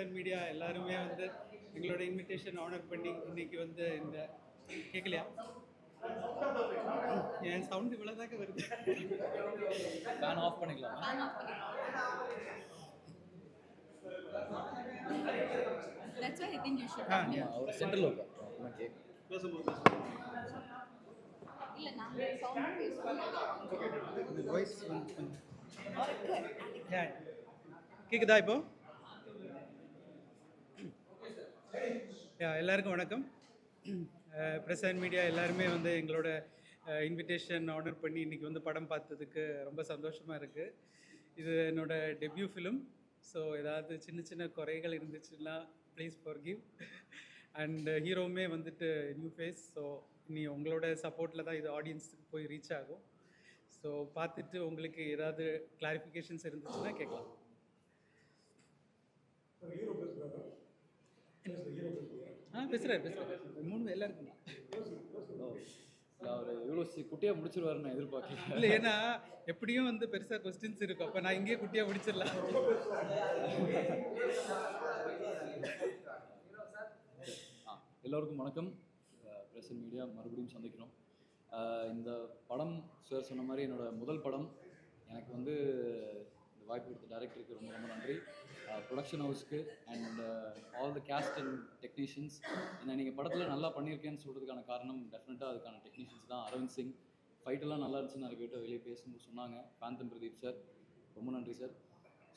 And media எல்லாருமே வந்து எங்களோட இன்விடேஷன் ஆனர் பண்ணி இன்னைக்கு வந்து இந்த கேட்கலையா என் சவுண்ட் இவ்வளோதாக்க வருது. ஃபேன் ஆஃப் பண்ணிக்கலாம்? That's why I think you should இல்ல நாங்க வாய்ஸ் வந்து. கேக்குதா இப்போ? எல்லாருக்கும் வணக்கம். ப்ரெஸ் அண்ட் மீடியா எல்லாருமே வந்து எங்களோட இன்விடேஷன் ஆர்டர் பண்ணி இன்றைக்கி வந்து படம் பார்த்ததுக்கு ரொம்ப சந்தோஷமாக இருக்குது இது என்னோடய டெபியூ ஃபிலிம் ஸோ ஏதாவது சின்ன சின்ன குறைகள் இருந்துச்சுன்னா ப்ளீஸ் ஃபார் கிவ் அண்ட் ஹீரோவுமே வந்துட்டு நியூ ஃபேஸ் ஸோ இனி உங்களோட சப்போர்ட்டில் தான் இது ஆடியன்ஸுக்கு போய் ரீச் ஆகும். ஸோ பார்த்துட்டு உங்களுக்கு ஏதாவது கிளாரிஃபிகேஷன்ஸ் இருந்துச்சுன்னா கேட்கலாம். ஆ பேசுகிறார் பேசுகிறார் மூணு எல்லாருக்கும். அவர் இவ்வளோ குட்டியாக முடிச்சிருவாருன்னு நான் எதிர்பார்க்கல. இல்லை ஏன்னா எப்படியும் வந்து பெருசாக கொஸ்டின்ஸ் இருக்கும் அப்போ நான் இங்கேயே குட்டியாக முடிச்சிடலாம். எல்லோருக்கும் வணக்கம். அண்ட் மீடியா மறுபடியும் சந்திக்கிறோம். இந்த படம் சார் சொன்ன மாதிரி என்னோட முதல் படம். எனக்கு வந்து வாய்ப்பு கொடுத்த டேரக்டருக்கு ரொம்ப ரொம்ப நன்றி. Production ஹவுஸ்க்கு and all the cast and technicians என்ன நீங்கள் படத்தில் நல்லா பண்ணியிருக்கேன்னு சொல்கிறதுக்கான காரணம் டெஃபினட்டாக அதுக்கான டெக்னீஷியன்ஸ் தான். அரவிந்த் சிங். ஃபைட்டெல்லாம் நல்லா இருந்துச்சு நிறைய பேர்கிட்ட வெளியே பேசும்போது சொன்னாங்க. காந்தன் பிரதீப் சார் ரொம்ப நன்றி சார்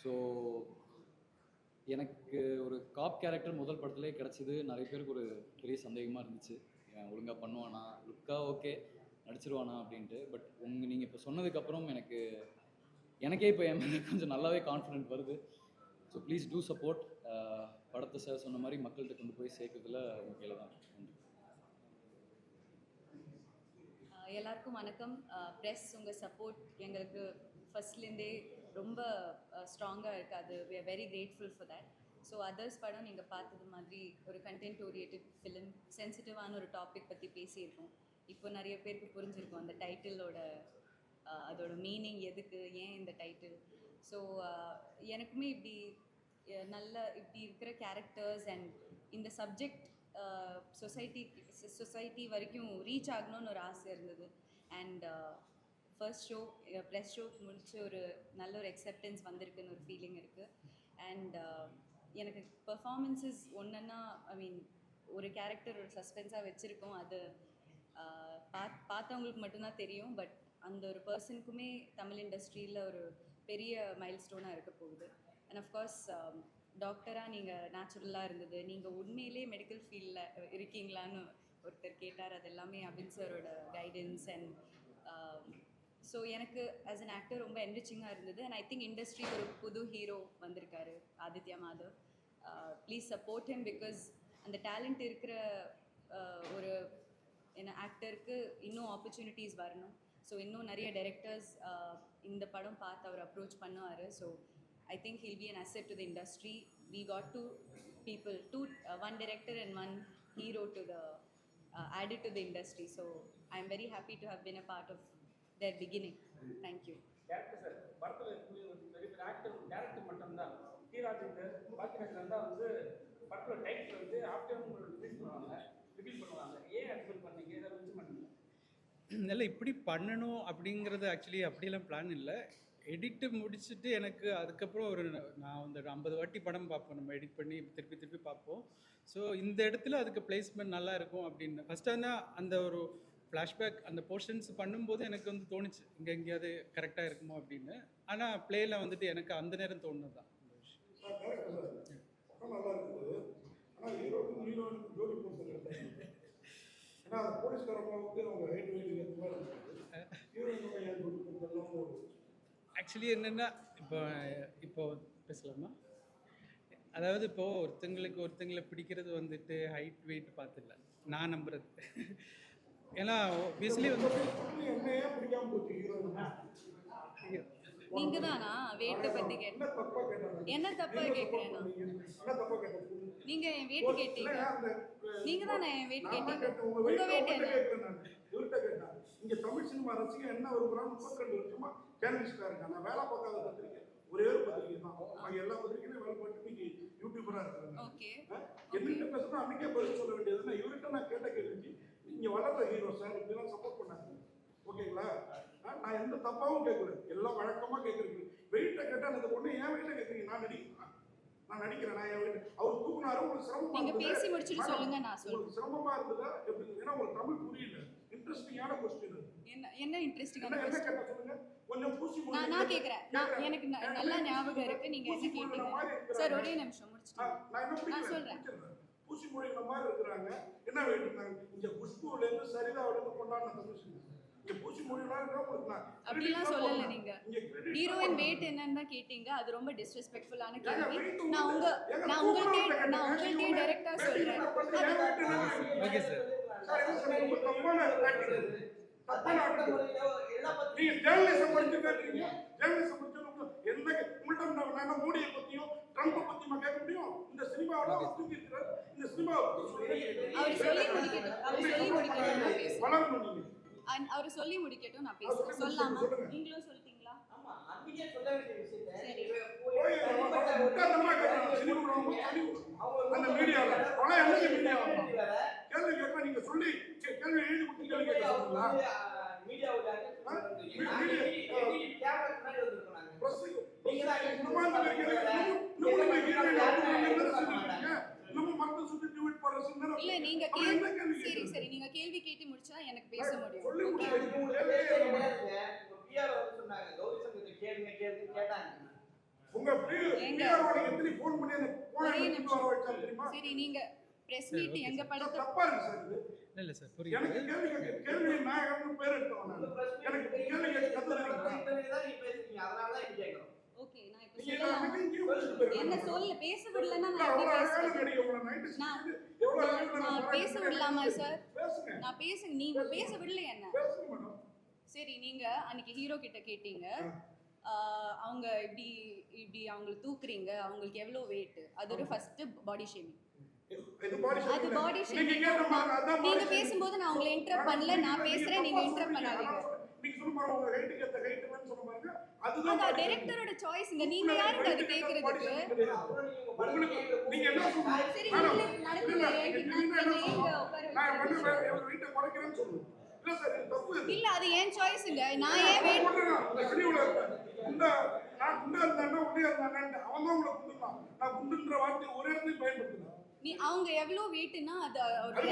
ஸோ எனக்கு ஒரு காப் கேரக்டர் முதல் படத்திலே கிடச்சிது நிறைய பேருக்கு ஒரு பெரிய சந்தேகமாக இருந்துச்சு. ஒழுங்காக பண்ணுவானா? லுக்கா ஓகே நடிச்சிருவானா அப்படின்ட்டு. பட் உங்கள் நீங்கள் இப்போ சொன்னதுக்கப்புறம் எனக்கு எனக்கே இப்போ என் மேலே கொஞ்சம் நல்லாவே கான்ஃபிடென்ட் வருது. ஸோ ப்ளீஸ் டூ சப்போர்ட் படத்தை சார் சொன்ன மாதிரி மக்கள்கிட்ட கொண்டு போய் சேர்க்கறதுல உங்கள் கையில் தான். நன்றி. எல்லாருக்கும் வணக்கம். ப்ரெஸ் உங்கள் சப்போர்ட் எங்களுக்கு ஃபர்ஸ்ட்லேருந்தே ரொம்ப ஸ்ட்ராங்காக இருக்குது அது we are very grateful for that so others படம் நீங்கள் பார்த்தது மாதிரி ஒரு கண்டென்ட் ஓரியேட்டட் ஃபிலிம் சென்சிட்டிவான ஒரு டாபிக் பற்றி பேசியிருக்கோம். இப்போ நிறைய பேருக்கு புரிஞ்சிருக்கும் அந்த டைட்டிலோட அதோட மீனிங் எதுக்கு? ஏன் இந்த டைட்டில் ஸோ எனக்குமே இப்படி நல்ல இப்படி இருக்கிற கேரக்டர்ஸ் அண்ட் இந்த சப்ஜெக்ட் சொசைட்டி சொசைட்டி வரைக்கும் ரீச் ஆகணும்னு ஒரு ஆசை இருந்தது. And first show press show முடிச்சு ஒரு நல்ல ஒரு அக்செப்டன்ஸ் வந்திருக்குன்னு ஒரு ஃபீலிங் இருக்குது அண்ட் எனக்கு பெர்ஃபார்மன்ஸஸ் ஒன்றுன்னா ஐ மீன் ஒரு கேரக்டர் ஒரு சஸ்பென்ஸாக வச்சுருக்கோம். அது ஆஹ், பார்த்தவங்களுக்கு மட்டும்தான் தெரியும். பட் அந்த ஒரு பர்சனுக்குமே தமிழ் இண்டஸ்ட்ரியில் ஒரு பெரிய மைல் ஸ்டோனாக இருக்க போகுது. அண்ட் அஃப்கோர்ஸ் டாக்டராக நீங்கள் நேச்சுரலாக இருந்தது. நீங்கள் உண்மையிலே மெடிக்கல் ஃபீல்டில் இருக்கீங்களான்னு ஒருத்தர் கேட்டார். அது எல்லாமே அபின் சாரோட கைடன்ஸ் அண்ட் ஸோ எனக்கு ஆஸ் அன் ஆக்டர் ரொம்ப என்ரிச்சிங்காக இருந்தது. அண்ட் ஐ திங்க் இண்டஸ்ட்ரி ஒரு புது ஹீரோ வந்திருக்காரு Aditya Madhav. Please support him because அந்த டேலண்ட் இருக்கிற uh, ஒரு என்ன ஆக்டருக்கு இன்னும் ஆப்பர்ச்சுனிட்டிஸ் வரணும். ஸோ இன்னும் நிறைய டைரக்டர்ஸ் uh, இந்த படம் பார்த்து அவர் அப்ரோச் பண்ணுவார். So I think he'll be an asset to the industry we got two people to one director and one hero to the uh, added to the industry. So am very happy to have been a part of their beginning. Thank you. Director sir படத்தில் இருக்கக்கூடிய actor director மட்டும்தான். தான் வந்து title வந்து release பண்ணுவாங்க. Reveal பண்ணுவாங்க. ஏன் பண்ணீங்க? இதை பண்ணீங்க இல்லை இப்படி பண்ணணும் அப்படிங்கிறது ஆக்சுவலி அப்படியெல்லாம் பிளான் இல்லை. எடிட்டு முடிச்சுட்டு எனக்கு அதுக்கப்புறம் ஒரு நான் வந்து ஒரு ஐம்பது வாட்டி படம் பார்ப்போம். நம்ம எடிட் பண்ணி திருப்பி திருப்பி பார்ப்போம். ஸோ இந்த இடத்துல அதுக்கு பிளேஸ்மெண்ட் நல்லா இருக்கும் அப்படின்னு. ஃபஸ்ட் ஆனால் அந்த ஒரு ஃப்ளாஷ்பேக் அந்த போர்ஷன்ஸ் பண்ணும்போது எனக்கு வந்து தோணுச்சு. இங்கே எங்கேயாவது கரெக்டாக இருக்குமோ அப்படின்னு. ஆனால் ப்ளேயில் வந்துட்டு எனக்கு அந்த நேரம் தோணுது தான். ஏன்னா அந்த போலீஸ்காரங்க வந்து அவங்க ஹைட் வெயிட் ஏற்ற மாதிரி இருக்காது ஆக்சுவலி என்னென்னா இப்போ இப்போ பேசலாமா? அதாவது இப்போ ஒருத்தங்களுக்கு ஒருத்தங்களை பிடிக்கிறது வந்துட்டு ஹைட் வெயிட் பார்த்துல நான் நம்புறது. ஏன்னா obviously வந்து நீங்க தானா வெயிட்டை பத்தி கேட்ட என்ன தப்பா கேட்டாங்க? நீங்க என் வெயிட் கேட்டீங்க. நீங்க தானே என் வெயிட் கேட்டீங்க. கேட்டேன். உங்க வெயிட் என்ன? இவர்கிட்ட கேட்டேன். இங்க தமிழ் சினிமா ரசிகன் என்ன விரும்புறான்னு முப்பத்தி வருஷமா ஜேர்னலிஸ்டா இருக்கேன். நான் வேலை பார்க்காத பத்திரிக்கை. ஒரே ஒரு பத்திரிக்கை தான். அவங்க எல்லா பத்திரிக்கையிலும் வேலை பார்த்து இன்னைக்கு யூடியூபரா இருக்கிறாங்க ஓகே. என்னிட்ட பேசணும் அன்னைக்கே பதில் சொல்ல வேண்டியது இவர்கிட்ட நான் கேட்ட கேள்விக்கு இங்க வளர்ற ஹீரோ சார் இப்படிலாம் சப்போர்ட் பண்ணாங்க ஓகேங்களா? நான் எந்த தப்பாவும் கேட்கல எல்லாம் வழக்கமா கேட்குறீங்க. வெயிட்ட கேட்டா அந்த பொண்ணு ஏன் வெயிட்ட கேட்குறீங்க. நான் நடிக்கிறேன் நான் நடிக்கிறேன். நான் என் weight- அவர் தூக்குனாரு உங்களுக்கு சிரமமா இருந்தது. பேசி முடிச்சுட்டு மேடம், சொல்லுங்க நான் உங்களுக்கு சிரமமா இருந்ததா? எப்படி ஏன்னா உங்களுக்கு தமிழ் புரியல. இன்ட்ரெஸ்டிங்கான கொஸ்டின் என்ன என்ன இன்ட்ரெஸ்டிங்கான என்ன கேட்டா சொல்லுங்க? கொஞ்சம் பூசி நான் நான் கேக்குறேன் நான். எனக்கு நல்லா ஞாபகம் இருக்கு. நீங்க என்ன கேட்டீங்க. சார் ஒரே நிமிஷம் முடிச்சிட்டு நான் சொல்றேன். பூசி மொழியின மாதிரி இருக்கிறாங்க. என்ன வேண்டியிருந்தாங்க இங்க குஷ்புல இருந்து சரிதாவில இருந்து கொண்டாடின தமிழ் அப்படிலாம் சொல்லல நீங்க. ஹீரோயின் வெயிட் என்னன்னு தான் கேட்டீங்க. அது ரொம்ப டிஸ்ரெஸ்பெக்ட்ஃபுல்லான கேள்வி. நான் உங்க நான் உங்கள்கிட்ட நான். உங்கள்கிட்ட டைரக்டா சொல்றேன்? ஓகே சார் நீங்க ஜேர்னலிசம் படிச்சு கேட்டீங்க ஜேர்னலிசம் படிச்சு உங்களுக்கு எந்த உங்கள்ட்ட நான் மோடியை பத்தியும் ட்ரம்ப் பத்தியுமா கேட்க முடியும்? இந்த இருக்கிறார் இந்த பத்தி சொல்லுங்க. அவர் சொல்லி முடிக்கட்டும். அவர் சொல்லி வளரணும் நீங்க. அவர் சொல்லி முடிக்கட்டும் நான் பேசுறேன். சொல்லி சொல்லாமா. நீங்களும் சொல்லிட்டீங்களா? நீங்க தான் இல்ல நீங்க கேள்வி சரி? சரி நீங்க கேள்வி கேட்டு முடிச்சா எனக்கு பேச முடியும். சரி நீங்க பிரஸ் மீட் எங்க படத்தை தப்பா இருக்கு சார் இது. இல்லை சார் எனக்கு கேள்வி கேள்வி நாயகம்னு பேர் எடுத்தவன் எனக்கு கேள்வி கேட்க நான் இப்ப நீங்க சொல்லலாம் எனக்கு இங்கே பேசிட்டு என்ன. சொல்ல பேச விடலன்னா நான் பேச விடலாமா சார் பேசுங்க. நான் பேச நீங்க பேச விடல என்ன? பேசுங்க சரி நீங்க அன்னைக்கு ஹீரோ கிட்ட கேட்டீங்க. அவங்க இப்படி இப்படி அவங்களை தூக்குறீங்க. அவங்களுக்கு எவ்வளவு வெயிட் அது ஒரு ஃபர்ஸ்ட் பாடி ஷேமிங் அது. பாடி body நீங்க. பேசும்போது நான் உங்களை இன்டரப்ட் பண்ணல. நான் பேசுறேன் நீங்க இன்டரப்ட் பண்ணாதீங்க. நீங்க சொல்ல பாருங்க உங்க ஹைட்டுக்கு சொல்ல பாருங்க. அதுதான். டைரக்டரோட சாய்ஸ்ங்க நீங்க யாருங்க அது கேக்குறதுக்கு? உங்களுக்கு நீங்க என்ன சொல்றீங்க? சரி இல்ல? உட்கார நான் வந்து வீட்டை குறைக்கிறேன்னு சொல்லுவேன் இல்ல சார் இது தப்பு. இது. இல்ல அது ஏன் சாய்ஸ்ங்க நான் ஏன் வெயிட். இந்த நான் குண்டா இருந்தானா உள்ளே இருந்தானா அவன் தான் உங்களை குண்டுதான் நான் குண்டுன்ற வார்த்தை ஒரே இடத்துல பயன்படுத்தினேன் நீ அவங்க எவ்வளவு வெயிட்னா அது ஒரு அது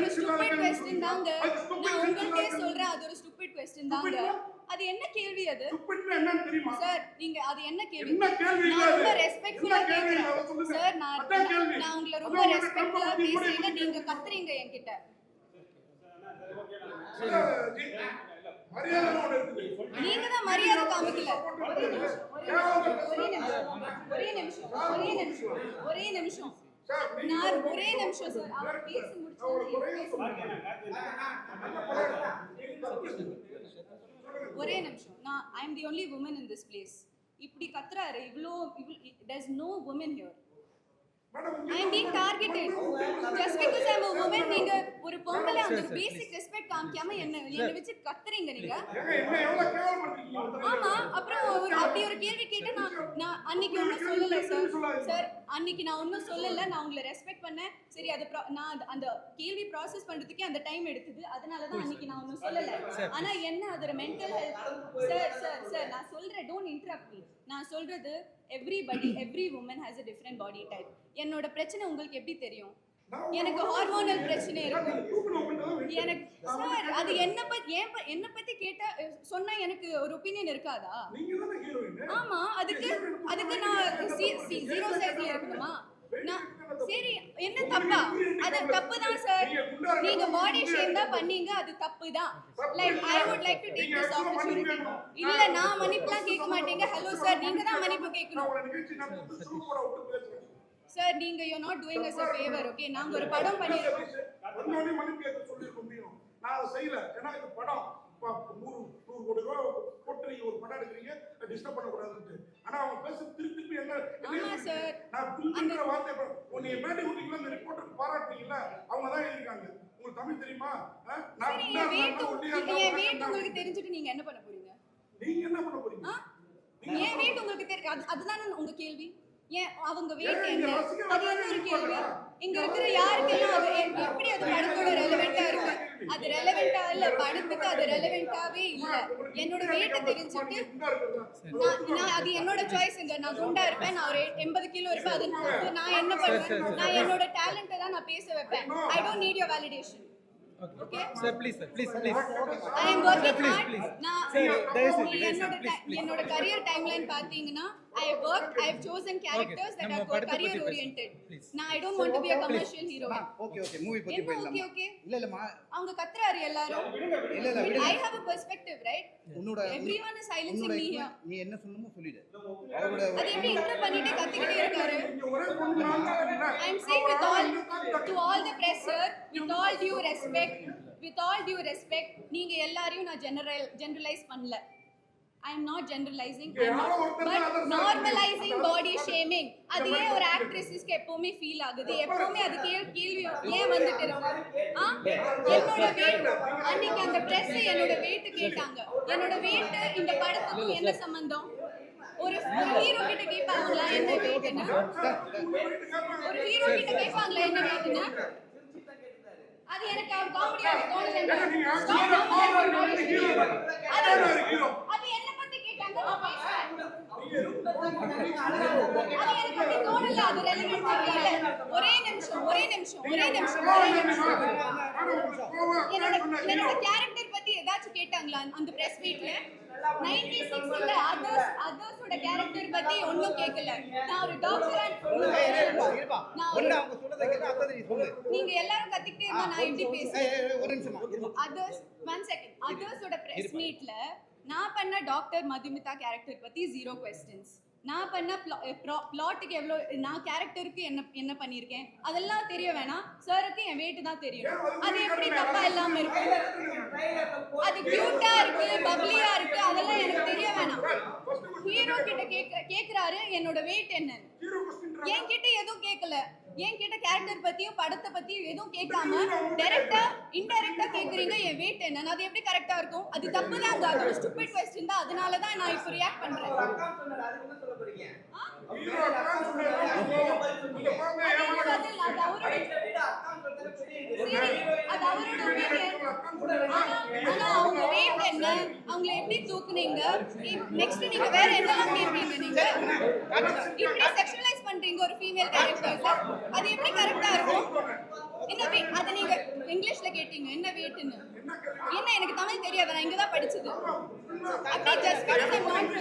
ஒரு- ஸ்டூபிட் கொஸ்டின் தாங்க. நான் உங்கள்கிட்டயே சொல்றேன் அது ஒரு ஸ்டூபிட் கொஸ்டின் தாங்க? அது என்ன கேள்வி அது? ஸ்டூபிட்னா என்னன்னு தெரியுமா? சார் நீங்க அது என்ன கேள்வி? என்ன கேள்வி நான் இல்ல ரொம்ப? ரெஸ்பெக்ட்ஃபுல்லா? கேக்குறேன். சார் நான். நான் உங்களை ரொம்ப ரெஸ்பெக்ட்ஃபுல்லா பேசுறீங்க நீங்க கத்துறீங்க என்கிட்ட. நீங்க தான் மரியாதை காமிக்கல. ஒரே. நிமிஷம், ஒரே நிமிஷம், ஒரே நிமிஷம். நான் ஒரு- நிமிஷம் சார். அவர் பேசி நான் ஒரு நிமிஷம். நான் I am the only woman in this place இப்படி கத்துறாரு. no women here. மேடம், இங்க I am being targeted just because I am a woman நீங்க ஒரு பொம்பளை அந்த பேசிக் ரெஸ்பெக்ட் காமிக்காம என்ன என்ன வச்சு கத்துறீங்க நீங்க? ஆமா அப்புறம் ஒரு அப்படி ஒரு கேள்வி கேட்டு நான் நான் அன்னைக்கு ஒன்றும் சொல்லல சார் சார் அன்னைக்கு நான் ஒன்றும் சொல்லல நான் உங்களை ரெஸ்பெக்ட் பண்ணேன். சரி அது நான் அந்த- கேள்வி ப்ராசஸ் பண்றதுக்கே அந்த டைம் எடுத்தது. அதனால தான் அன்னைக்கு நான் ஒன்றும் சொல்லல. ஆனா என்ன அது ஒரு mental health sir sir sir நான் சொல்றேன் டோன்ட் இன்டரப்ட் மீ நான் சொல்றது everybody every woman has a different body type என்னோட பிரச்சனை உங்களுக்கு எப்படி தெரியும்? எனக்கு ஹார்மோனல் பிரச்சனை இருக்கு. எனக்கு சார் அது என்ன பத்தி ஏன் என்ன பத்தி கேட்டா சொன்னா எனக்கு ஒரு ஒப்பீனியன் இருக்காதா? ஆமா அதுக்கு அதுக்கு நான் ஜீரோ சைஸ்ல இருக்கணுமா? நான் சரி என்ன தப்பா? அது தப்பு தான் சார் நீங்க பாடி ஷேம் தான் பண்ணீங்க அது தப்பு தான். Like I would like to take this opportunity இல்ல நான் மன்னிப்புலாம் கேட்க மாட்டீங்க. ஹலோ சார் நீங்க தான் மன்னிப்பு நான் கேட்கணும் சார் நீங்க you not doing us a favour okay நாங்க ஒரு படம் பண்ணிருக்கோம். வந்தோடனே மன்னிப்பு கேட்க சொல்லியிருக்க முடியும் நான் அதை செய்யல. ஏன்னா இது படம். நூறு நூறு கோடி ரூபா போட்டு நீங்க ஒரு படம் எடுக்கிறீங்க டிஸ்டர்ப் பண்ணக்கூடாதுன்ட்டு. ஆனா அவங்க பேச திருப்பி திருப்பி என்ன ஆமா? சார். நான் வார்த்தை மேட்டி விட்டீங்களா இந்த ரிப்போர்ட்டருக்கு பாராட்டுனீங்களா அவங்க தான் எழுதிருக்காங்க உங்களுக்கு தமிழ் தெரியுமா? நான் உங்களுக்கு? தெரிஞ்சுட்டு நீங்க என்ன பண்ண போறீங்க? நீங்க என்ன பண்ண போறீங்க? ஆ? என் வெயிட் உங்களுக்கு தெரியும் அது அதுதானே உங்க கேள்வி? ஏன் அவங்க வெயிட் என்ன? அது என்ன ஒரு கேள்வி? இங்க இருக்கிற யாருக்கெல்லாம் அது எப்படி அது படத்தோட ரெலவெண்டா இருக்கு அது ரெலவெண்டா இல்ல படத்துக்கு அது ரெலவெண்டாவே இல்ல. என்னோட வெயிட்ட தெரிஞ்சுட்டு நான் அது என்னோட சாய்ஸ்ங்க நான் குண்டா இருப்பேன். நான் ஒரு எண்பது கிலோ இருப்பேன். அது நான் நான் என்ன பண்ணுவேன்? நான் என்னோட டேலண்ட்டை தான் நான் பேச வைப்பேன். I don't need your validation okay sir please sir please please I am working please, hard please. நான் Sir, please. என்னோட career timeline I work I have chosen characters that நம்ம are படத்தை பத்தி career பேசு. oriented Please. நான் I don't want to be a commercial hero okay okay movie பத்தி போயிடலாம் okay okay இல்ல இல்லம்மா அவங்க கத்துறாரு எல்லாரும் இல்ல இல்ல விடுங்க I have a perspective right உன்னோட everyone is silencing உன்னோட me here experience- நீ என்ன சொல்லணுமோ சொல்லிடு அவரோட அது எப்படி இன்டர் பண்ணிட்டு கத்திக்கிட்டே இருக்காரு I am saying with all to all the press sir, with all due respect, with all due respect, நீங்க எல்லாரையும் நான் general generalize பண்ணல. I am not generalizing, I am not, but normalizing body shaming. அது ஏன் ஒரு ஆக்ட்ரஸஸ்க்கு எப்பவுமே feel ஆகுது. எப்பவுமே அது கேள் கேள்வி ஏன் வந்துட்டு இருக்கு? ஆ? என்னோட weight அன்னைக்கு அந்த பிரஸ் என்னோட weight கேட்டாங்க. என்னோட weight இந்த படத்துக்கும் என்ன சம்பந்தம்? ஒரு ஹீரோ கிட்ட கேட்பாங்களா? என்ன வெயிட்னு ஒரு ஹீரோ கிட்ட கேட்பாங்களா? என்ன வெயிட்னு அது எனக்கு காமெடியா தோணல அது ஒரே நிமிஷம் ஒரே நிமிஷம் ஒரே நிமிஷம் ஒரே நிமிஷம் என்னோட என்னோட கேரக்டர் பத்தி ஏதாச்சும் கேட்டாங்களா அந்த பிரஸ் மீட்ல 96 இல்ல அதர்ஸ் அதர்ஸோட கேரக்டர் பத்தி ஒண்ணும் கேட்கல நான் ஒரு டாக்டரா நான் ஒரு அவங்க சொல்றதை கேட்டு அடுத்தது நீ சொல்லு நீங்க எல்லாரும் கத்திக்கிட்டே இருந்தா நான் எப்படி ஏய், அதர்ஸ் ஒன் செகண்ட் அதர்ஸோட பிரஸ் மீட்ல நான் பண்ண டாக்டர் மதுமிதா கேரக்டர் பத்தி ஜீரோ கொஸ்டின்ஸ் நான் பண்ண பிளாட்டுக்கு எவ்வளோ நான் கேரக்டருக்கு என்ன என்ன பண்ணியிருக்கேன் அதெல்லாம் தெரிய வேணாம். சாருக்கு என் வெயிட் தான் தெரியும். அது எப்படி தப்பா இல்லாம இருக்கும் அது கியூட்டா இருக்கு பப்ளியா இருக்கு அதெல்லாம் எனக்கு தெரிய வேணாம். ஹீரோ கிட்ட கேக்க கேக்குறாரு என்னோட வெயிட் என்னன்னு. என்கிட்ட எதுவும் கேட்கல என்கிட்ட கேரக்டர் பத்தியும் படத்தை பத்தியும் எதுவும் கேட்காம டைரக்டா இன்டைரக்டா கேக்குறீங்க என் வெயிட் என்னன்னு. அது எப்படி கரெக்டா இருக்கும்? அது தப்பு தான் அது ஒரு ஸ்டூபிட் கொஸ்டின் தான் அதனால தான் நான் இப்போ ரியாக்ட் பண்றேன்? அது என்ன? அது அவரோட அது. ஆனா அவங்க என்ன? அவங்கள எப்படி தூக்குனீங்க? நெக்ஸ்ட் நீங்க வேற என்னெல்லாம் கேட்பீங்க நீங்க? இப்படி செக்ஷுவலைஸ் பண்றீங்க கேரக்டர்ஸ் அது எப்படி கரெக்டா இருக்கும்? என்ன அதை நீங்க இங்கிலீஷ்ல கேட்டீங்க. என்ன என்ன எனக்கு தமிழ் தெரியாது நான் இங்க தான் படிச்சது. அப்படியே ஜஸ்ட் பிகாஸ் ஐம் நாட்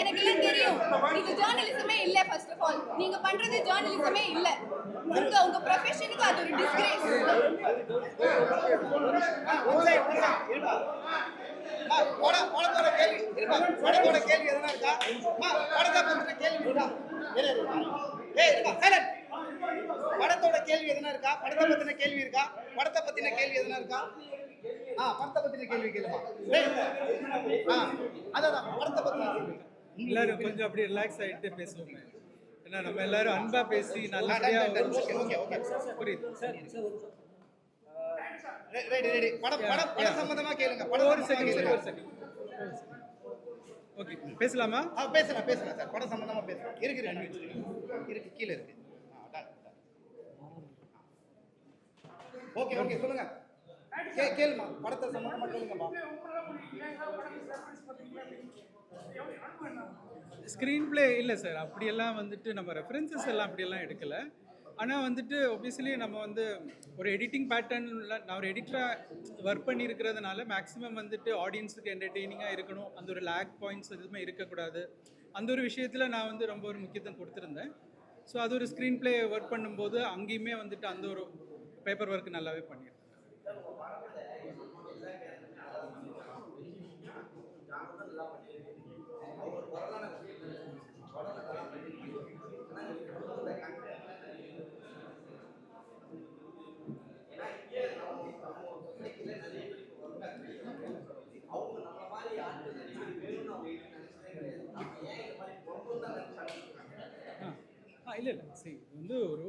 எனக்கு எல்லாம் தெரியும். இது ஜேர்னலிசமே இல்ல ஃபர்ஸ்ட் ஆஃப் ஆல் நீங்க பண்றது ஜேர்னலிசமே இல்ல. உங்க உங்க ப்ரொஃபஷனுக்கு அது ஒரு டிஸ்கிரேஸ் படத்தோட கேள்வி படத்தோட கேள்வி எதனா இருக்கா படத்தை பத்தின கேள்வி இருக்கா ஏய் இருப்பா சைலண்ட் படத்தோட கேள்வி எதனா இருக்கா? படத்தை பத்தின கேள்வி இருக்கா? படத்தை பத்தின கேள்வி எதனா இருக்கா? ஆ படத்தை பத்தின கேள்வி கேளுமா. ஆ அதான் படத்தை பத்தின கேள்வி எல்லாரும் கொஞ்சம் அப்படியே ரிலாக்ஸ் ஆகிட்டு பேசுவோமே. ஏன்னா நம்ம எல்லாரும் அன்பா பேசி ஓகே புரியுது. Ready ready. படம் படம் படம் சம்பந்தமா கேளுங்க. படம் ஒரு செகண்ட் ஒரு செகண்ட் ஓகே பேசலாமா? ஆ பேசலாம் பேசலாம் சார். படம் சம்பந்தமா பேசலாம். இருக்கு இருக்கு இருக்கு. கீழே இருக்கு. ஓகே ஓகே சொல்லுங்க. கே கேளுமா படத்தை சம்பந்தமா கேளுங்கம்மா. ஸ்க்ரீன் ப்ளே இல்லை சார் அப்படியெல்லாம் வந்துட்டு நம்ம ரெஃபரன்சஸ் எல்லாம் அப்படியெல்லாம் எடுக்கல. ஆனால் வந்துட்டு ஒபியஸ்லி நம்ம வந்து ஒரு எடிட்டிங் பேட்டர்னில் நான் ஒரு எடிட்டராக ஒர்க் பண்ணியிருக்கிறதுனால மேக்ஸிமம் வந்துட்டு ஆடியன்ஸுக்கு என்டர்டெய்னிங்காக இருக்கணும். அந்த ஒரு லேக் பாயிண்ட்ஸ் எதுவுமே இருக்கக்கூடாது. அந்த ஒரு விஷயத்தில் நான் வந்து ரொம்ப ஒரு முக்கியத்துவம் கொடுத்துருந்தேன். ஸோ அது ஒரு ஸ்க்ரீன் ப்ளே ஒர்க் பண்ணும்போது அங்கேயுமே வந்துட்டு அந்த ஒரு பேப்பர் ஒர்க் நல்லாவே பண்ணியிருக்கேன் ஆ இல்லை இல்லை சரி வந்து ஒரு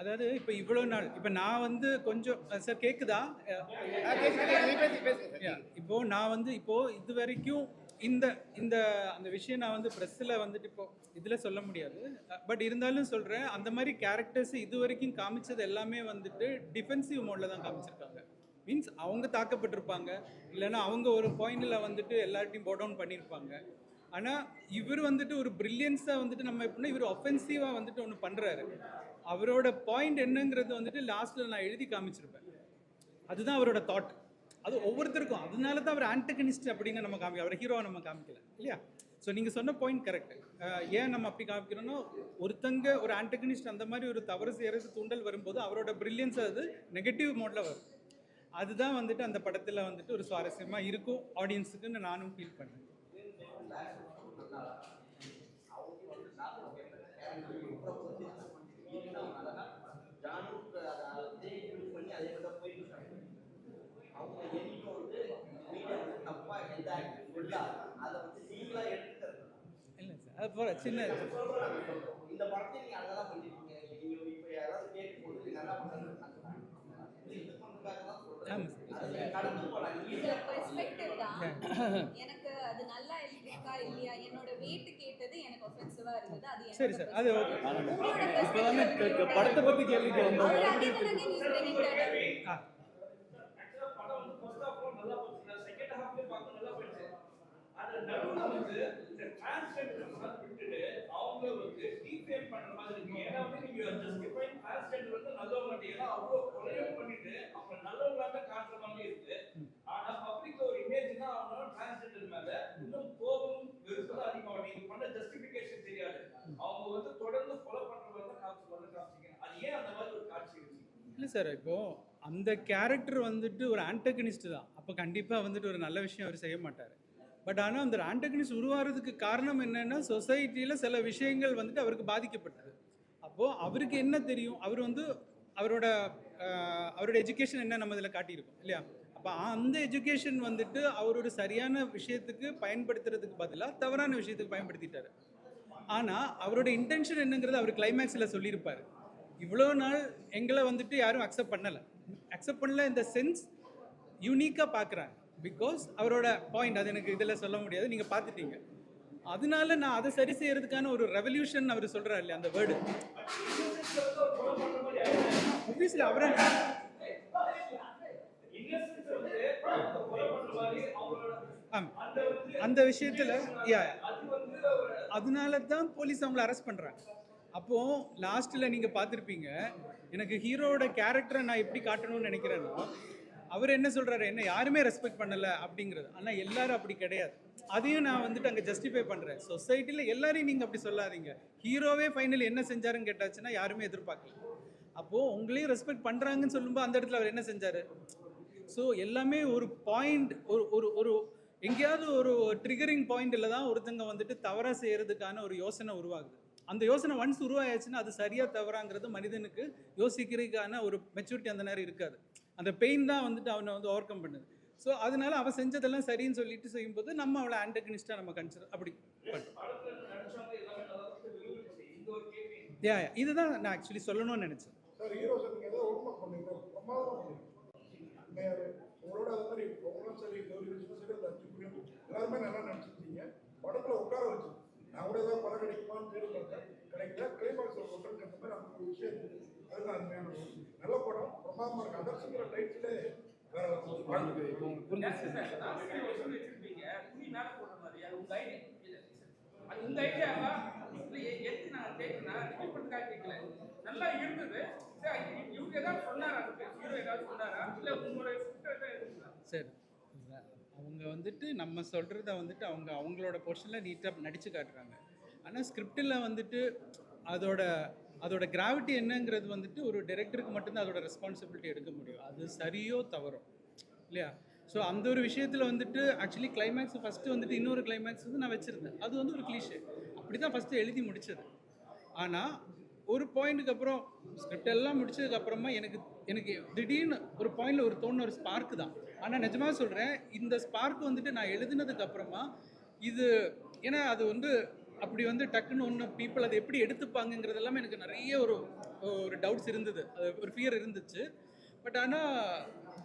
அதாவது இப்போ இவ்வளோ நாள் இப்போ நான் வந்து கொஞ்சம் சார் கேட்குதா. இப்போ நான் வந்து இப்போ இது வரைக்கும் இந்த இந்த அந்த விஷயம் நான் வந்து ப்ரெஸ்ஸில் வந்துட்டு இப்போ இதில் சொல்ல முடியாது. பட் இருந்தாலும் சொல்கிறேன் அந்த மாதிரி கேரக்டர்ஸ் இது வரைக்கும் காமிச்சது எல்லாமே வந்துட்டு டிஃபென்சிவ் மோடில் தான் காமிச்சிருக்காங்க. மீன்ஸ் அவங்க தாக்கப்பட்டிருப்பாங்க இல்லைன்னா அவங்க ஒரு பாயிண்டில் வந்துட்டு எல்லார்ட்டையும் போட் டவுன் பண்ணியிருப்பாங்க ஆனால் இவர் வந்துட்டு ஒரு பிரில்லியன்ஸாக வந்துட்டு நம்ம எப்படின்னா இவர் ஒஃபென்சிவாக வந்துட்டு ஒன்று பண்ணுறாரு அவரோட பாயிண்ட் என்னங்கிறது வந்துட்டு லாஸ்ட்டில் நான் எழுதி காமிச்சிருப்பேன். அதுதான் அவரோட தாட் அது ஒவ்வொருத்தருக்கும். அதனால தான் அவர் ஆன்டகனிஸ்ட் அப்படின்னு நம்ம காமிக்க அவர் ஹீரோவை நம்ம காமிக்கல இல்லையா? ஸோ நீங்கள் சொன்ன பாயிண்ட் கரெக்ட் ஏன் நம்ம அப்படி காமிக்கிறோம்னா ஒருத்தங்க ஒரு ஆன்டகனிஸ்ட் அந்த மாதிரி ஒரு தவறு செய்கிறது தூண்டல் வரும்போது அவரோட பிரில்லியன்ஸ் அது நெகட்டிவ் மோடில் வரும். அதுதான் வந்துட்டு அந்த படத்தில் வந்துட்டு ஒரு சுவாரஸ்யமாக இருக்கும் ஆடியன்ஸுக்குன்னு நானும் ஃபீல் பண்ணேன் ஜானுக்கு அதை யூஸ் பண்ணி அதே மாதிரி போயிட்டு இருக்காங்க அவங்க என்னைக்கும் வந்து மீடியா வந்து தப்பா எந்த சொல்லா அதை வந்து நீங்களா எடுத்துக்கிறது இல்லை சார் அது சின்ன இந்த படத்தை நீங்க அழகா பண்ணிருக்கீங்க நீங்க இப்ப யாராவது கேட்கும்போது நீங்க நல்லா பண்றது இது பண்றதுக்காக தான். சொல்றேன் கடந்து போலாம் இது பெர்ஸ்பெக்டிவ் தான் எனக்கு அது நல்லா இருக்கா இல்லையா என்னோட வெயிட் கேட்டது எனக்கு இருந்தது அது சரி சார் அது இப்போதானே படத்தை பற்றி கேள்விக்கு வந்தோம் ஆ. ஆக்சுவலாக படம் வந்து ஃபர்ஸ்ட் ஹாஃப் நல்லா போச்சு செகண்ட் ஹாஃப்லேயே பார்க்க நல்லா போயிடுச்சு அது நடுவில் வந்து இந்த டிரான்ஸ்ஜெண்டர் விட்டுட்டு அவங்க வந்து டீஃபேம் பண்ற மாதிரி இருக்கு ஏன்னா வந்து நீங்க ஜஸ்டிஃபைங் டிரான்ஸ்ஜெண்டர் வந்து நல்லவங்க ஏன்னா அவ்வளோ கொலையும் பண்ணிட்டு அவங்க நல்லவங்களாக காட்டுற மாதிரி இருக்கு ஆனா பப்ளிக்ல ஒரு இமேஜ்னா அவங்க டிரான்ஸ்ஜெண்டர் மேல இன்னும் கோபம் வெறுப்பு தான் அதிகமாகும் நீங்க பண்ண ஜஸ்டிஃபிகேஷன் தெரியாது அவங்க வந்து தொடர்ந்து கொலை பண்ற மாதிரி தான் காமிச்சு வந்து காமிச்சிங்க அது ஏன் அந்த மாதிரி ஒரு காட்சி இருக்கு இல்லை சார் இப்போ அந்த கேரக்டர் வந்துட்டு ஒரு ஆன்டகனிஸ்ட் தான். அப்போ கண்டிப்பாக வந்துட்டு ஒரு நல்ல விஷயம் அவர் செய்ய மாட்டார். பட் ஆனால் அந்த ஆன்டகனிஸ்ட் உருவாகிறதுக்கு காரணம் என்னன்னா சொசைட்டியில் சில விஷயங்கள் வந்துட்டு அவருக்கு பாதிக்கப்பட்டது. அப்போது அவருக்கு என்ன தெரியும்? அவர் வந்து அவரோட அவரோட எஜுகேஷன் என்ன நம்ம இதில் காட்டியிருக்கோம் இல்லையா? அப்போ அந்த எஜுகேஷன் வந்துட்டு அவர் ஒரு சரியான விஷயத்துக்கு பயன்படுத்துறதுக்கு பதிலாக தவறான விஷயத்துக்கு பயன்படுத்திட்டாரு. ஆனால் அவரோட இன்டென்ஷன் என்னங்கிறது அவர் கிளைமேக்ஸில் சொல்லியிருப்பார். இவ்வளோ நாள் எங்களை வந்துட்டு யாரும் அக்செப்ட் பண்ணலை. அக்செப்ட் பண்ணல இந்த சென்ஸ் யூனிக்காக பார்க்குறாங்க. பிகாஸ் அவரோட பாயிண்ட் அது எனக்கு இதில் சொல்ல முடியாது. நீங்கள் பார்த்துட்டீங்க. அதனால நான் அதை சரி செய்யறதுக்கான ஒரு ரெவல்யூஷன் அவர் சொல்கிறார் இல்லையா அந்த வேர்டு ஆப்வியஸ்லி அவரை அந்த விஷயத்தில் யா அதனால தான் போலீஸ் அவங்கள அரெஸ்ட் பண்ணுறாங்க அப்போது லாஸ்ட்டில் நீங்கள் பார்த்துருப்பீங்க எனக்கு ஹீரோவோட கேரக்டரை நான் எப்படி காட்டணும்னு நினைக்கிறேன்னா அவர் என்ன சொல்கிறாரு என்ன யாருமே ரெஸ்பெக்ட் பண்ணலை அப்படிங்கிறது. ஆனால் எல்லாரும் அப்படி கிடையாது. அதையும் நான் வந்துட்டு அங்கே ஜஸ்டிஃபை பண்ணுறேன் சொசைட்டியில் எல்லாரையும் நீங்கள் அப்படி சொல்லாதீங்க. ஹீரோவே ஃபைனல் என்ன செஞ்சாருன்னு கேட்டாச்சுன்னா யாருமே எதிர்பார்க்கல. அப்போது உங்களையும் ரெஸ்பெக்ட் பண்ணுறாங்கன்னு சொல்லும்போது அந்த இடத்துல அவர் என்ன செஞ்சார்? ஸோ எல்லாமே ஒரு பாயிண்ட் ஒரு ஒரு ஒரு எங்கேயாவது ஒரு ட்ரிகரிங் பாயிண்டில் தான் ஒருத்தங்க வந்துட்டு தவறாக செய்கிறதுக்கான ஒரு யோசனை உருவாகுது. அந்த யோசனை ஒன்ஸ் உருவாயாச்சுன்னா அது சரியாக தவறாங்கிறது மனிதனுக்கு யோசிக்கிறதுக்கான ஒரு மெச்சூரிட்டி அந்த நேரம் இருக்காது. அந்த பெயின் தான் வந்துட்டு அவனை வந்து ஓவர் கம் பண்ணுது. ஸோ அதனால அவன் செஞ்சதெல்லாம் சரின்னு சொல்லிட்டு செய்யும்போது நம்ம அவளை ஆண்டகனிஸ்டாக நம்ம கன்சிடர் அப்படி பண்ணுறோம் யா இதுதான் நான் ஆக்சுவலி சொல்லணும்னு நினச்சேன். உங்களோட அது மாதிரி உங்களும் சரி கௌரி எல்லாருமே நல்லா படத்தில் உட்கார வச்சு நான் கூட ஏதாவது படம் கிடைக்குமான்னு தேடி பார்த்தேன் கிடைக்கல கிளைமாக்ஸில் கொண்டு அந்த மாதிரி அந்த ஒரு விஷயம் இருக்குது அதுதான் அருமையான ஒரு நல்ல படம் பிரமாதமாக இருக்கு அதர்ஸுங்கிற டைட்டிலே வேற அது உங்க ஐடியா அது உங்க ஐடியாவா இல்ல எ- எதுக்கு நான் கேட்கணும் ரிப்பீட் பண்ணி கேட்கல நல்லா இருந்தது இவங்க ஏதாவது சொன்னாரா ஹீரோ ஏதாவது சொன்னாரா இல்ல உங்களோட? சரி அவங்க வந்துட்டு நம்ம சொல்கிறத வந்துட்டு அவங்க அவங்களோட போர்ஷனில் நீட்டாக நடித்து காட்டுறாங்க. ஆனால் ஸ்கிரிப்டில் வந்துட்டு அதோட அதோட கிராவிட்டி என்னங்கிறது வந்துட்டு ஒரு டைரக்டருக்கு மட்டும்தான் அதோட ரெஸ்பான்சிபிலிட்டி எடுக்க முடியும். அது சரியோ தவறோ இல்லையா? ஸோ அந்த ஒரு விஷயத்தில் வந்துட்டு ஆக்சுவலி கிளைமேக்ஸ் ஃபஸ்ட்டு வந்துட்டு இன்னொரு கிளைமேக்ஸ் வந்து நான் வச்சுருந்தேன். அது வந்து ஒரு கிளீஷே அப்படி தான் ஃபஸ்ட்டு எழுதி முடித்தது ஆனால் ஒரு பாயிண்ட்டுக்கு அப்புறம் ஸ்கிரிப்ட் எல்லாம் முடிச்சதுக்கு அப்புறமா எனக்கு எனக்கு திடீர்னு ஒரு பாயிண்ட்ல ஒரு தோணுன ஒரு ஸ்பார்க் தான். ஆனால் நிஜமாக சொல்கிறேன் இந்த ஸ்பார்க் வந்துட்டு நான் எழுதினதுக்கு அப்புறமா இது ஏன்னா அது வந்து அப்படி வந்து டக்குன்னு ஒன்று பீப்புள் அதை எப்படி எடுத்துப்பாங்கங்கிறது எல்லாமே எனக்கு நிறைய ஒரு ஒரு டவுட்ஸ் இருந்தது. அது ஒரு ஃபியர் இருந்துச்சு. பட் ஆனால்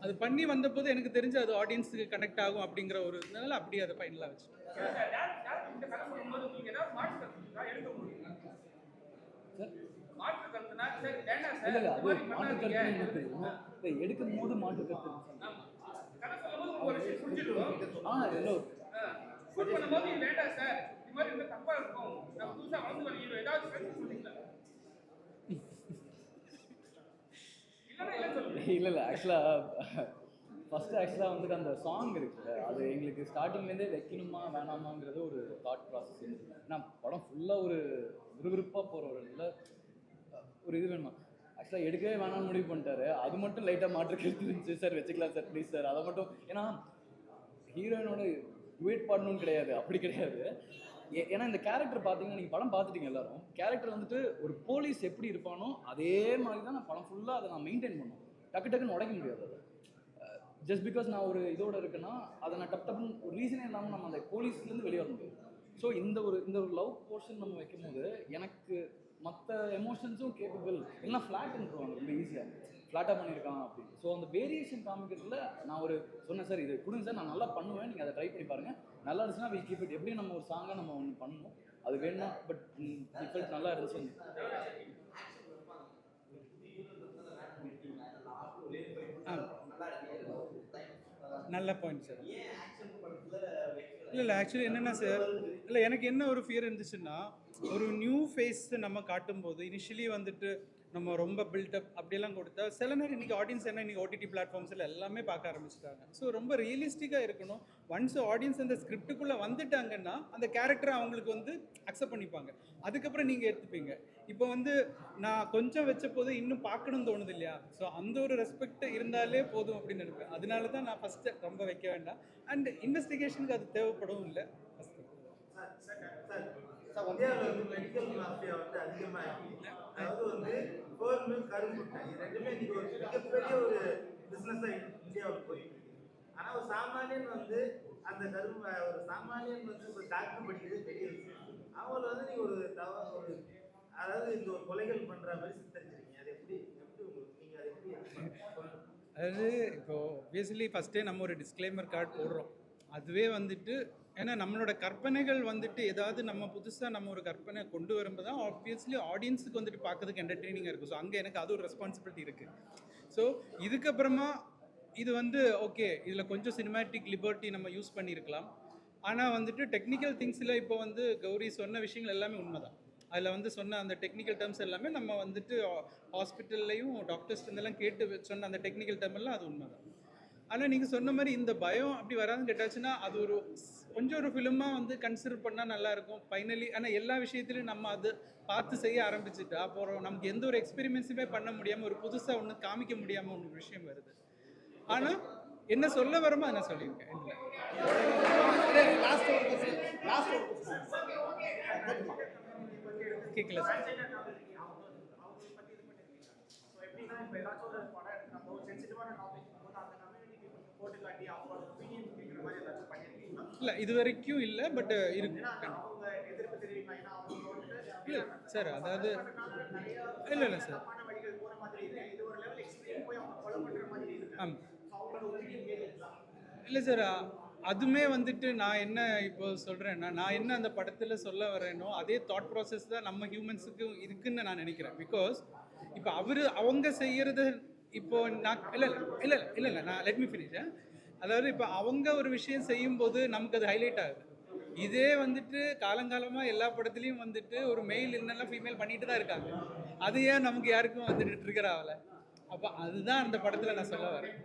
அது பண்ணி வந்தபோது எனக்கு தெரிஞ்சு அது ஆடியன்ஸுக்கு கனெக்ட் ஆகும் அப்படிங்கிற ஒரு இதனால அப்படியே அதை பயனில் வச்சு டேரக்ட் இந்த கதை சொல்லும்போது உங்களுக்கு ஏதாவது மாற்று கருத்து இருக்கா? எடுக்க முடியுமா மாற்று கருத்துனா சரி வேண்டாம் சார் இல்லை இல்லை அது மாற்று பண்ணாதீங்க. கருத்து எனக்கு இல்லை எடுக்கும் போது மாற்று கருத்து ஆ இல்லை ஷூட் பண்ணும்போது வேண்டாம் சார். இது மாதிரி இருந்தால் தப்பா இருக்கும். நம்ம புதுசா வளர்ந்து வர ஹீரோ ஏதாவது ஸ்ட்ரென்த் சொல்றீங்களா? இல்லைன்னா இல்லை சொல்லுங்க இல்லை இல்லை ஆக்சுவலாக ஃபஸ்ட்டு ஆக்சுவலாக வந்துட்டு அந்த சாங் இருக்குல்ல அது எங்களுக்கு ஸ்டார்டிங்லேருந்தே வைக்கணுமா வேணாமாங்கிறது ஒரு தாட் ப்ராசஸ் இருந்துச்சு ஏன்னா படம் ஃபுல்லாக ஒரு விறுவிறுப்பாக போகிற ஒரு இதில் ஒரு இது வேணுமா? ஆக்சுவலாக எடுக்கவே வேணாம்னு முடிவு பண்ணிட்டாரு. அது மட்டும் லைட்டாக மாற்று கருத்து இருந்துச்சு. சார் வச்சுக்கலாம் சார் ப்ளீஸ் சார். அதை மட்டும் ஏன்னா ஹீரோயினோட டுவேட் பாடணும்னு கிடையாது. அப்படி கிடையாது. ஏ- ஏன்னா இந்த கேரக்டர் பார்த்தீங்கன்னா நீங்கள் படம் பார்த்துட்டீங்க எல்லாரும். கேரக்டர் வந்துட்டு ஒரு போலீஸ் எப்படி இருப்பானோ அதே மாதிரி தான் நான் படம் ஃபுல்லாக அதை நான் மெயின்டைன் பண்ணும் டக்கு டக்குன்னு உடைக்க முடியாது அதை. ஜஸ்ட் பிகாஸ் நான் ஒரு இதோட இருக்கேன்னா அதை நான் டப் டப்புன்னு ஒரு ரீசனே இல்லாமல் நம்ம அந்த போலீஸ்லேருந்து வெளியே வர முடியாது. ஸோ இந்த ஒரு இந்த ஒரு லவ் போர்ஷன் நம்ம வைக்கும்போது எனக்கு மற்ற எமோஷன்ஸும் கேப்பபிள் எல்லாம் ஃப்ளாட்ன்றுவாங்க ரொம்ப ஈஸியாக ஃப்ளாட்டாக பண்ணியிருக்கான் அப்படின்னு ஸோ அந்த வேரியேஷன் காமிக்கிறதுல நான் ஒரு சொன்னேன் சார் இது கொடுங்க சார் நான் நல்லா பண்ணுவேன் நீங்கள் அதை ட்ரை பண்ணி பாருங்கள் நல்லா இருந்துச்சுன்னா வில் கீப் இட் எப்படியும் நம்ம ஒரு சாங்காக நம்ம ஒன்று பண்ணணும் அது வேணும்னா பட் இப்போ நல்லா இருந்துச்சு. நல்ல பாயிண்ட் சார் இல்லை இல்லை ஆக்சுவலி என்னென்னா சார் இல்லை எனக்கு என்ன ஒரு ஃபியர் இருந்துச்சுன்னா ஒரு நியூ ஃபேஸ் நம்ம காட்டும்போது இனிஷியலி வந்துட்டு நம்ம ரொம்ப பில்டப் அப்படியெல்லாம் கொடுத்தா சில நேரம் இன்றைக்கி ஆடியன்ஸ் என்ன இன்றைக்கி ஓடிடி பிளாட்ஃபார்ம்ஸில் எல்லாமே பார்க்க ஆரம்பிச்சிட்டாங்க. ஸோ ரொம்ப ரியலிஸ்டிக்காக இருக்கணும். ஒன்ஸ் ஆடியன்ஸ் அந்த ஸ்கிரிப்டுக்குள்ளே வந்துட்டாங்கன்னா அந்த கேரக்டரை அவங்களுக்கு வந்து அக்செப்ட் பண்ணிப்பாங்க. அதுக்கப்புறம் நீங்கள் எடுத்துப்பீங்க. இப்போ வந்து நான் கொஞ்சம் வச்ச போது இன்னும் பார்க்கணும்னு தோணுது இல்லையா? ஸோ அந்த ஒரு ரெஸ்பெக்ட் இருந்தாலே போதும் அப்படின்னு நினைப்பேன். அதனால தான் நான் ஃபஸ்ட்டு ரொம்ப வைக்க வேண்டாம். அண்ட் இன்வெஸ்டிகேஷனுக்கு அது தேவைப்படவும் இல்லை. ஃபஸ்ட்டு இந்தியாவில் வந்து மெடிக்கல் மாஃபியா வந்து அதிகமாக அதாவது வந்து கோர்னு கரும்புட்டை இது ரெண்டுமே இன்னைக்கு ஒரு மிகப்பெரிய ஒரு பிஸ்னஸாக இந்தியாவில் போயிட்டு இருக்கு ஆனால் ஒரு சாமானியன் வந்து அந்த கரும்பு ஒரு சாமானியன் வந்து ஒரு டாக்டர் படிக்கிறது பெரிய விஷயம். அவங்கள வந்து நீங்கள் ஒரு தவ ஒரு அதாவது இந்த ஒரு கொலைகள் பண்ணுற மாதிரி சித்தரிச்சிருக்கீங்க. அது எப்படி எப்படி உங்களுக்கு நீங்கள் அதை எப்படி அதாவது இப்போது ஆப்வியஸ்லி ஃபஸ்ட்டே நம்ம ஒரு டிஸ்க்ளைமர் கார்டு போடுறோம். அதுவே வந்துட்டு ஏன்னா நம்மளோட கற்பனைகள் வந்துட்டு ஏதாவது நம்ம புதுசாக நம்ம ஒரு கற்பனை கொண்டு வரும்போது தான் ஆப்வியஸ்லி ஆடியன்ஸுக்கு வந்துட்டு பார்க்கறதுக்கு என்டர்டெய்னிங்காக இருக்கும். ஸோ அங்கே எனக்கு அது ஒரு ரெஸ்பான்சிபிலிட்டி இருக்குது ஸோ இதுக்கப்புறமா இது வந்து ஓகே இதில் கொஞ்சம் சினிமேட்டிக் லிபர்ட்டி நம்ம யூஸ் பண்ணியிருக்கலாம். ஆனால் வந்துட்டு டெக்னிக்கல் திங்ஸில் இப்போ வந்து கௌரி சொன்ன விஷயங்கள் எல்லாமே உண்மைதான். அதில் வந்து சொன்ன அந்த டெக்னிக்கல் டேர்ம்ஸ் எல்லாமே நம்ம வந்துட்டு ஹாஸ்பிட்டல்லையும் டாக்டர்ஸ் இருந்தெல்லாம் கேட்டு சொன்ன அந்த டெக்னிக்கல் டேர்ம் எல்லாம் அது உண்மைதான். ஆனால் நீங்கள் சொன்ன மாதிரி இந்த பயம் அப்படி வராதுன்னு கேட்டாச்சுன்னா அது ஒரு கொஞ்சம் ஒரு ஃபிலிமாக வந்து கன்சிடர் பண்ணால் நல்லாயிருக்கும். ஃபைனலி ஆனால் எல்லா விஷயத்துலையும் நம்ம அது பார்த்து செய்ய ஆரம்பிச்சுட்டு அப்புறம் நமக்கு எந்த ஒரு எக்ஸ்பெரிமெண்ட்ஸுமே பண்ண முடியாமல் ஒரு புதுசாக ஒன்று காமிக்க முடியாமல் ஒன்று விஷயம் வருது. ஆனால் என்ன சொல்ல வரமோ அதை நான் சொல்லியிருக்கேன். கேட்கல சார் எப்படின்னா இப்போ ஏதாச்சும் ஒரு படம் எடுக்கிறப்போ சென்சிட்டிவான டாபிக் போது அந்த கம்யூனிட்டி கொஞ்சம் போட்டு காட்டி அவங்க ஒப்பீனியன் கேட்குற மாதிரி ஏதாச்சும் பண்ணியிருக்கீங்களா இல்லை இது வரைக்கும் இல்லை பட் இருக்கு. இல்லை சார் அதாவது இல்லை இல்லை சார் ஆமாம் கேட்கலாம் இல்லை. சார் அதுமே வந்துட்டு நான் என்ன இப்போ சொல்கிறேன்னா நான் என்ன அந்த படத்தில் சொல்ல வரேனோ அதே தாட் ப்ராசஸ் தான் நம்ம ஹியூமன்ஸுக்கும் இருக்குன்னு நான் நினைக்கிறேன். பிகாஸ் இப்போ அவர் அவங்க செய்யறது இப்போ நான் இல்லை இல்லை இல்லை இல்லை இல்லை நான் லெட் மீ ஃபினிஷ் அதாவது இப்போ அவங்க ஒரு விஷயம் செய்யும்போது நமக்கு அது ஹைலைட் ஆகுது. இதே வந்துட்டு காலங்காலமாக எல்லா படத்துலையும் வந்துட்டு ஒரு மெயில் என்னெல்லாம் ஃபீமேல் பண்ணிட்டு தான் இருக்காங்க. அது ஏன் நமக்கு யாருக்கும் வந்துட்டு ட்ரிகர் ஆகலை? அப்போ அதுதான் அந்த படத்தில் நான் சொல்ல வரேன்.